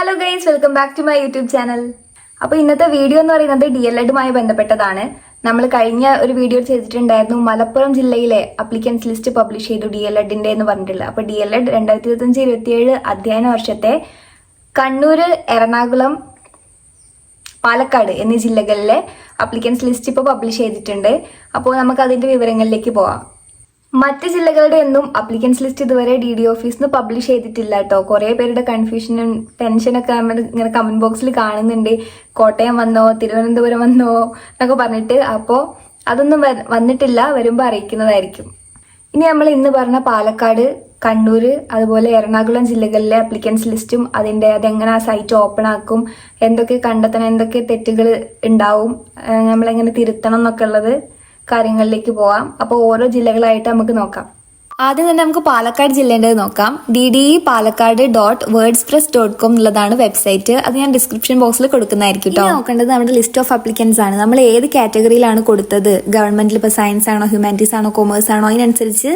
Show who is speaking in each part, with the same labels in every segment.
Speaker 1: Hello guys welcome back to my YouTube channel അപ്പോൾ ഇന്നത്തെ video എന്ന് പറയുന്നത് ഡി എൽ എഡുമായി ബന്ധപ്പെട്ടതാണ്. നമ്മൾ കഴിഞ്ഞ ഒരു വീഡിയോ ചെയ്തിട്ടുണ്ടായിരുന്നു മലപ്പുറം ജില്ലയിലെ അപ്ലിക്കൻസ് ലിസ്റ്റ് പബ്ലിഷ് ചെയ്തു ഡി എൽ എഡിന്റെ എന്ന് പറഞ്ഞിട്ടുള്ളത്. അപ്പോൾ ഡി എൽ എഡ് രണ്ടായിരത്തി ഇരുപത്തഞ്ച് ഇരുപത്തിയേഴ് അധ്യയന വർഷത്തെ കണ്ണൂർ എറണാകുളം പാലക്കാട് എന്നീ ജില്ലകളിലെ അപ്ലിക്കൻസ് ലിസ്റ്റ് ഇപ്പോൾ പബ്ലിഷ് ചെയ്തിട്ടുണ്ട്. അപ്പോൾ നമുക്ക് അതിന്റെ വിവരങ്ങളിലേക്ക് പോവാം. മറ്റ് ജില്ലകളുടെ ഒന്നും അപ്ലിക്കൻസ് ലിസ്റ്റ് ഇതുവരെ ഡി ഡി ഓഫീസിൽ നിന്ന് പബ്ലിഷ് ചെയ്തിട്ടില്ല കേട്ടോ കുറേ പേരുടെ കൺഫ്യൂഷനും ടെൻഷനൊക്കെ ഇങ്ങനെ കമന്റ് ബോക്സിൽ കാണുന്നുണ്ട്. കോട്ടയം വന്നോ തിരുവനന്തപുരം വന്നോ എന്നൊക്കെ പറഞ്ഞിട്ട്. അപ്പോൾ അതൊന്നും വന്നിട്ടില്ല. വരുമ്പോൾ അറിയിക്കുന്നതായിരിക്കും. ഇനി നമ്മൾ ഇന്ന് പറഞ്ഞ പാലക്കാട് കണ്ണൂർ അതുപോലെ എറണാകുളം ജില്ലകളിലെ അപ്ലിക്കൻസ് ലിസ്റ്റും അതിന്റെ അതെങ്ങനെ ആ സൈറ്റ് ഓപ്പൺ ആക്കും എന്തൊക്കെ കണ്ടെത്തണം എന്തൊക്കെ തെറ്റുകൾ ഉണ്ടാവും നമ്മളെങ്ങനെ തിരുത്തണം എന്നൊക്കെ ഉള്ളത് കാര്യങ്ങളിലേക്ക് പോവാം. അപ്പോൾ ഓരോ ജില്ലകളായിട്ട് നമുക്ക് നോക്കാം. ആദ്യം തന്നെ നമുക്ക് പാലക്കാട് ജില്ലേന്റെ നോക്കാം. D D E Palakkad dot words press dot com എന്നുള്ളതാണ് വെബ്സൈറ്റ് അത് ഞാൻ ഡിസ്ക്രിപ്ഷൻ ബോക്സിൽ കൊടുക്കുന്നതായിരിക്കും കേട്ടോ നോക്കേണ്ടത് നമ്മുടെ ലിസ്റ്റ് ഓഫ് അപ്ലിക്കൻസ് ആണ്. നമ്മൾ ഏത് കാറ്റഗറിയിലാണ് കൊടുത്തത്? ഗവൺമെന്റിൽ ഇപ്പോൾ സയൻസ് ആണോ ഹ്യൂമാനിറ്റീസ് ആണോ കൊമേഴ്സ് ആണോ? അതിനനുസരിച്ച്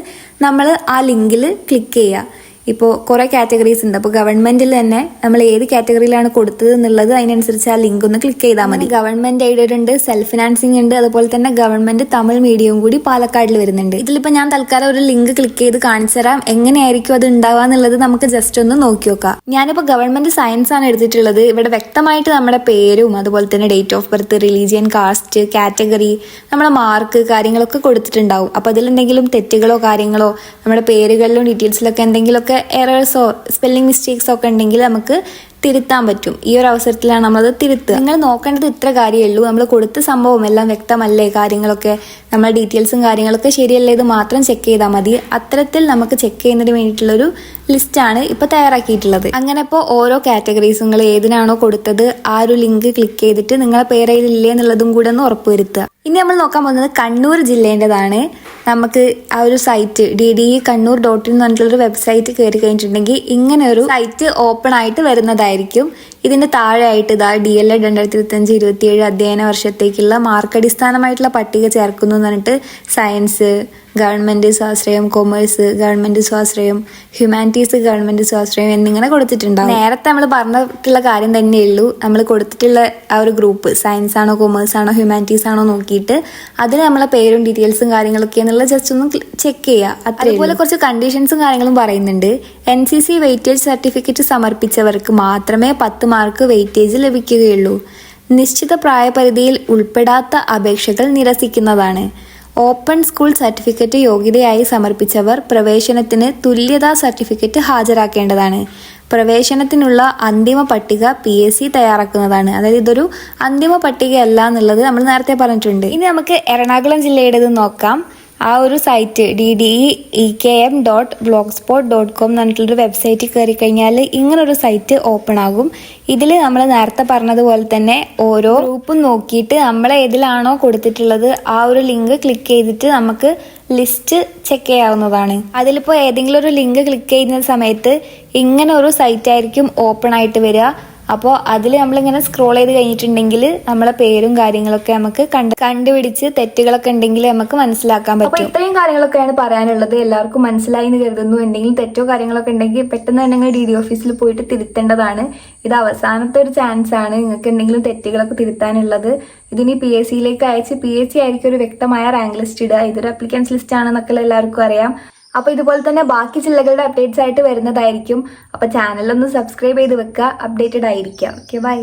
Speaker 1: നമ്മൾ ആ ലിങ്കിൽ ക്ലിക്ക് ചെയ്യുക. ഇപ്പോൾ കുറേ കാറ്റഗറീസ് ഉണ്ട്. അപ്പോൾ ഗവൺമെന്റിൽ തന്നെ നമ്മൾ ഏത് കാറ്റഗറിയിലാണ് കൊടുത്തത് എന്നുള്ളത് അതിനനുസരിച്ച് ആ ലിങ്ക് ഒന്ന് ക്ലിക്ക് ചെയ്താൽ മതി. ഗവൺമെന്റ് എയ്ഡഡ് ഉണ്ട് സെൽഫ് ഫിനാൻസിങ് ഉണ്ട്. അതുപോലെ തന്നെ ഗവൺമെന്റ് തമിഴ് മീഡിയം കൂടി പാലക്കാടിൽ വരുന്നുണ്ട്. ഇതിലിപ്പോൾ ഞാൻ തൽക്കാലം ഒരു ലിങ്ക് ക്ലിക്ക് ചെയ്ത് കാണിച്ചു തരാം. എങ്ങനെയായിരിക്കും അത് ഉണ്ടാവുക എന്നുള്ളത് നമുക്ക് ജസ്റ്റ് ഒന്ന് നോക്കി നോക്കാം. ഞാനിപ്പോൾ ഗവൺമെന്റ് സയൻസ് ആണ് എടുത്തിട്ടുള്ളത്. ഇവിടെ വ്യക്തമായിട്ട് നമ്മുടെ പേരും അതുപോലെ തന്നെ date of birth religion caste category നമ്മുടെ മാർക്ക് കാര്യങ്ങളൊക്കെ കൊടുത്തിട്ടുണ്ടാവും. അപ്പോൾ അതിലെന്തെങ്കിലും തെറ്റുകളോ കാര്യങ്ങളോ നമ്മുടെ പേരുകളിലും ഡീറ്റെയിൽസിലൊക്കെ എന്തെങ്കിലുമൊക്കെ എറേഴ്സോ സ്പെല്ലിംഗ് മിസ്റ്റേക്സോ ഒക്കെ ഉണ്ടെങ്കിൽ നമുക്ക് തിരുത്താൻ പറ്റും. ഈ ഒരു അവസരത്തിലാണ് നമ്മളത് തിരുത്തുക. നിങ്ങൾ നോക്കേണ്ടത് ഇത്ര കാര്യമേ ഉള്ളൂ. നമ്മൾ കൊടുത്ത സംഭവം എല്ലാം വ്യക്തമല്ലേ? കാര്യങ്ങളൊക്കെ നമ്മുടെ ഡീറ്റെയിൽസും കാര്യങ്ങളൊക്കെ ശരിയല്ലേ ഇത് മാത്രം ചെക്ക് ചെയ്താൽ മതി. അത്തരത്തിൽ നമുക്ക് ചെക്ക് ചെയ്യുന്നതിന് വേണ്ടിയിട്ടുള്ളൊരു ലിസ്റ്റാണ് ഇപ്പോൾ തയ്യാറാക്കിയിട്ടുള്ളത്. അങ്ങനെ ഇപ്പോൾ ഓരോ കാറ്റഗറീസും ഏതിനാണോ കൊടുത്തത് ആ ഒരു ലിങ്ക് ക്ലിക്ക് ചെയ്തിട്ട് നിങ്ങളെ പേരയിലില്ലേ എന്നുള്ളതും കൂടെ ഒന്ന് ഉറപ്പുവരുത്തുക. ഇനി നമ്മൾ നോക്കാൻ പോകുന്നത് കണ്ണൂർ ജില്ലേന്റെതാണ്. നമുക്ക് ആ ഒരു site D D E Kannur dot in എന്ന് പറഞ്ഞിട്ടുള്ളൊരു വെബ്സൈറ്റ് കയറി കഴിഞ്ഞിട്ടുണ്ടെങ്കിൽ ഇങ്ങനെ ഒരു സൈറ്റ് ഓപ്പൺ ആയിട്ട് വരുന്നതായിരിക്കും. ഇതിന്റെ താഴെയായിട്ട് ഇതാ ഡി എൽ എഡ് രണ്ടായിരത്തി ഇരുപത്തഞ്ച് ഇരുപത്തിയേഴ് അധ്യയന വർഷത്തേക്കുള്ള മാർക്ക് അടിസ്ഥാനമായിട്ടുള്ള പട്ടിക ചേർക്കുന്നു എന്ന് പറഞ്ഞിട്ട് സയൻസ് ഗവൺമെന്റ് സ്വാശ്രയം കൊമേഴ്സ് ഗവൺമെന്റ് സ്വാശ്രയം ഹ്യൂമാനിറ്റീസ് ഗവൺമെന്റ് സ്വാശ്രയം എന്നിങ്ങനെ കൊടുത്തിട്ടുണ്ടാവും. നേരത്തെ നമ്മൾ പറഞ്ഞിട്ടുള്ള കാര്യം തന്നെയുള്ളൂ. നമ്മൾ കൊടുത്തിട്ടുള്ള ആ ഒരു ഗ്രൂപ്പ് സയൻസ് ആണോ കൊമേഴ്സ് ആണോ ഹ്യൂമാനിറ്റീസ് ആണോ നോക്കിയിട്ട് അതിൽ നമ്മളെ പേരും ഡീറ്റെയിൽസും കാര്യങ്ങളൊക്കെ എന്നുള്ള ജസ്റ്റ് ഒന്ന് ചെക്ക് ചെയ്യുക അതുപോലെ കുറച്ച് കണ്ടീഷൻസും കാര്യങ്ങളും പറയുന്നുണ്ട്. N C C weightage certificate സമർപ്പിച്ചവർക്ക് മാത്രമേ പത്ത് മാർക്ക് വെയിറ്റേജ് ലഭിക്കുകയുള്ളൂ. നിശ്ചിത പ്രായപരിധിയിൽ ഉൾപ്പെടാത്ത അപേക്ഷകൾ നിരസിക്കുന്നതാണ്. ഓപ്പൺ സ്കൂൾ സർട്ടിഫിക്കറ്റ് യോഗ്യതയായി സമർപ്പിച്ചവർ പ്രവേശനത്തിന് തുല്യതാ സർട്ടിഫിക്കറ്റ് ഹാജരാക്കേണ്ടതാണ്. പ്രവേശനത്തിനുള്ള അന്തിമ പട്ടിക പി എസ് സി തയ്യാറാക്കുന്നതാണ്. അതായത് ഇതൊരു അന്തിമ പട്ടികയല്ല എന്നുള്ളത് നമ്മൾ നേരത്തെ പറഞ്ഞിട്ടുണ്ട്. ഇനി നമുക്ക് എറണാകുളം ജില്ലയുടേത് നോക്കാം. ആ ഒരു site D D E K M dot blogspot dot com എന്ന് പറഞ്ഞിട്ടുള്ളൊരു വെബ്സൈറ്റിൽ കയറി കഴിഞ്ഞാൽ ഇങ്ങനൊരു സൈറ്റ് ഓപ്പൺ ആകും. ഇതിൽ നമ്മൾ നേരത്തെ പറഞ്ഞതുപോലെ തന്നെ ഓരോ ഗ്രൂപ്പും നോക്കിയിട്ട് നമ്മൾ ഏതിലാണോ കൊടുത്തിട്ടുള്ളത് ആ ഒരു ലിങ്ക് ക്ലിക്ക് ചെയ്തിട്ട് നമുക്ക് ലിസ്റ്റ് ചെക്ക് ചെയ്യാവുന്നതാണ്. അതിലിപ്പോൾ ഏതെങ്കിലും ഒരു ലിങ്ക് ക്ലിക്ക് ചെയ്യുന്ന സമയത്ത് ഇങ്ങനെ ഒരു സൈറ്റ് ആയിരിക്കും ഓപ്പൺ ആയിട്ട് വരിക. അപ്പോൾ അതിൽ നമ്മളിങ്ങനെ സ്ക്രോൾ ചെയ്ത് കഴിഞ്ഞിട്ടുണ്ടെങ്കിൽ നമ്മളെ പേരും കാര്യങ്ങളൊക്കെ നമുക്ക് കണ്ട് കണ്ടുപിടിച്ച് തെറ്റുകളൊക്കെ ഉണ്ടെങ്കിൽ നമുക്ക് മനസ്സിലാക്കാൻ പറ്റും. ഇത്രയും കാര്യങ്ങളൊക്കെയാണ് പറയാനുള്ളത്. എല്ലാവർക്കും മനസ്സിലായി എന്ന് കരുതുന്നു എന്തെങ്കിലും തെറ്റോ കാര്യങ്ങളൊക്കെ ഉണ്ടെങ്കിൽ പെട്ടെന്ന് തന്നെ നിങ്ങൾ ഡി ഡി ഓഫീസിൽ പോയിട്ട് തിരുത്തേണ്ടതാണ്. ഇത് അവസാനത്തെ ഒരു ചാൻസ് ആണ് നിങ്ങൾക്ക് എന്തെങ്കിലും തെറ്റുകളൊക്കെ തിരുത്താനുള്ളത്. ഇതിനി പി എസ് സിയിലേക്ക് അയച്ച് പി എസ് സി ആയിരിക്കും ഒരു വ്യക്തമായ റാങ്ക് ലിസ്റ്റ് ഇടുക. ഇതൊരു അപ്ലിക്കൻസ് ലിസ്റ്റ് ആണെന്നൊക്കെ എല്ലാവർക്കും അറിയാം. അപ്പൊ ഇതുപോലെ തന്നെ ബാക്കി ജില്ലകളുടെ അപ്ഡേറ്റ്സ് ആയിട്ട് വരുന്നതായിരിക്കും. അപ്പൊ ചാനലൊന്ന് സബ്സ്ക്രൈബ് ചെയ്ത് വെക്കുക. അപ്ഡേറ്റഡ് ആയിരിക്കാം. Okay bye